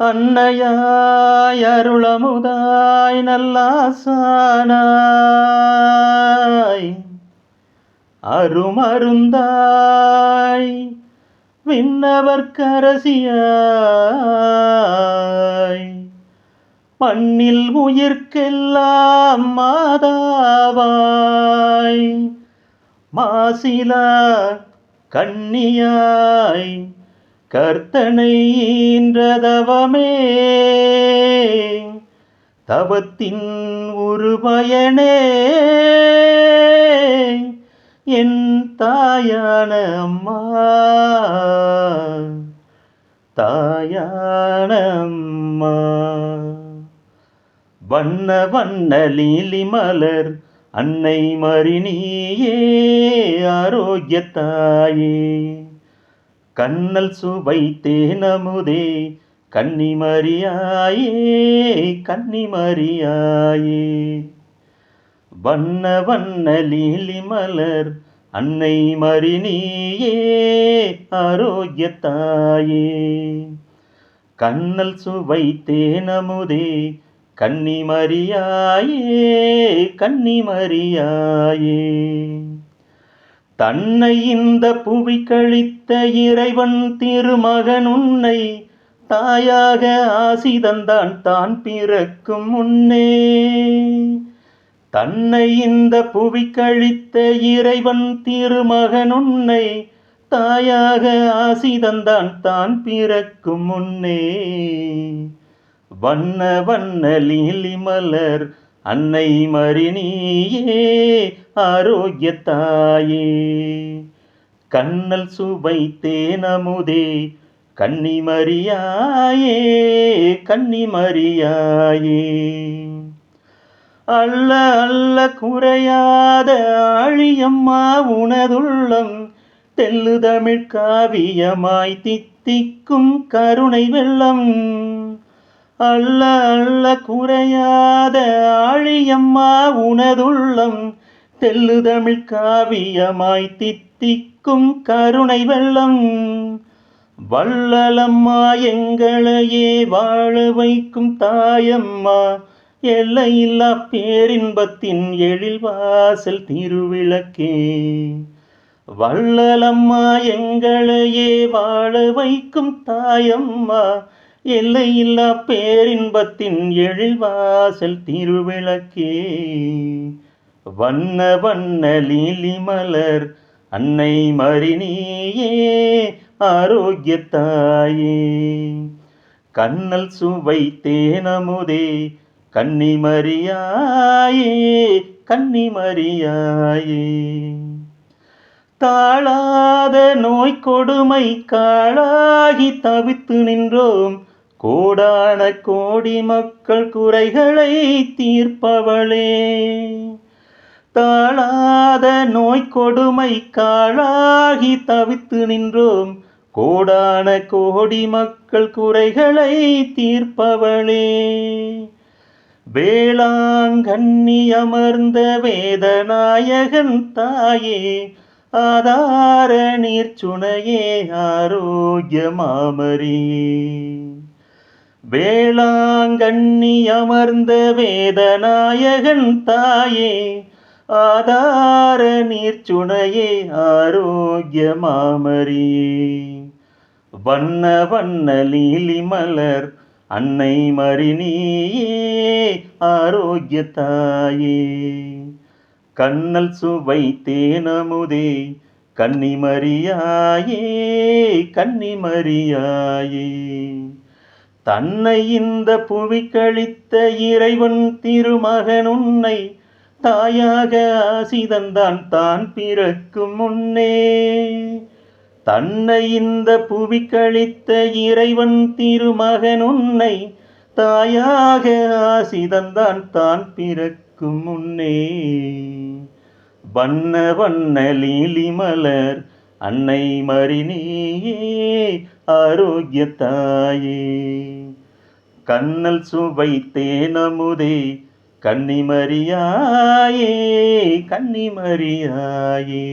அன்னையாய் அருளமுதாய் நல்லாசானாய். அருமருந்தாய் விண்ணவர்கரசியாய் மண்ணில் உயிர்க்கெல்லாம் மாதாவாய். மாசிலா கண்ணியாய் கர்த்தனை ஈன்றதவமே. தவத்தின் உருபயனே என் தாயான அம்மா. தாயான அம்மா. வண்ண வண்ண லீலி மலர் அன்னை மறினியே ஆரோக்கிய தாயே. கண்ணல் சுவை தேனமுதே கன்னிமரியாயே கன்னிமரியாயே. வண்ண வண்ண லீலி மலர் அன்னை மறினியே ஆரோக்கியத்தாயே. கண்ணல் சுவை தேனமுதே கன்னிமரியாயே கன்னிமரியாயே. தன்னை இந்த புவி கழித்த இறைவன் திருமகன் உன்னை தாயாக ஆசி தந்தான் தான் பிறக்கும் முன்னே. தன்னை இந்த புவி கழித்த இறைவன் திருமகன் உன்னை தாயாக ஆசி தந்தான் தான் பிறக்கும் முன்னே. வண்ண வண்ண லீலி மலர் அன்னை மறினியே ஆரோக்கிய தாயே கண்ணல் சுவை தேனமுதே கன்னிமரியாயே கன்னிமரியாயே அல்ல அல்ல குறையாத ஆழியம்மா உனதுள்ளம் தெல்லு தமிழ் காவியமாய் தித்திக்கும் கருணை வெள்ளம். அல்ல அல்ல குறையாத ஆழியம்மா உனதுள்ளம் தெல்லு தமிழ் காவியமாய் தித்திக்கும் கருணை வெள்ளம். வள்ளலம்மா எங்களையே வாழ வைக்கும் தாயம்மா எல்லையில்லா பேரின்பத்தின் எழில் வாசல் திருவிளக்கே. வள்ளலம்மா எங்களையே வாழ வைக்கும் தாயம்மா எல்லையில்லா பேரின்பத்தின் எழில்வாசல் திருவிளக்கே. வண்ண வண்ண லீலி மலர் அன்னை மறினியே ஆரோக்கிய தாயே கண்ணல் சுவை தேனமுதே கன்னிமரியாயே கன்னிமரியாயே தாழாத நோய் கொடுமை காளாகி தவித்து நின்றோம் கோடான கோடி மக்கள் குறைகளை தீர்ப்பவளே. தாழாத நோய் கொடுமை காளாகி தவித்து நின்றோம். கோடான கோடி மக்கள் குறைகளை தீர்ப்பவளே. வேளாங்கண்ணி அமர்ந்த வேதநாயகன் தாயே ஆதார நீர்ச்சுனையே ஆரோக்கிய மாமரியே வேளாங்கண்ணி அமர்ந்த வேதநாயகன் தாயே ஆதார நீர்ச்சுனையே ஆரோக்கிய மாமரியே. வண்ண வண்ண லீலி மலர் அன்னை மறினியே ஆரோக்கிய தாயே. கண்ணல் சுவை தேனமுதே கன்னிமரியாயே கன்னிமரியாயே. தன்னை இந்த புவி கழித்த இறைவன் திருமகன் உன்னை தாயாக ஆசி தந்தான் தான் பிறக்கும் முன்னே. தன்னை இந்த புவி கழித்த இறைவன் திருமகன் உன்னை தாயாக ஆசி தந்தான் தான் பிறக்கும் முன்னே. வண்ண வண்ண லீலி மலர் அன்னை மறினியே ஆரோக்கிய தாயே. கண்ணல் சுவை தேனமுதே கன்னிமரியாயே கன்னிமரியாயே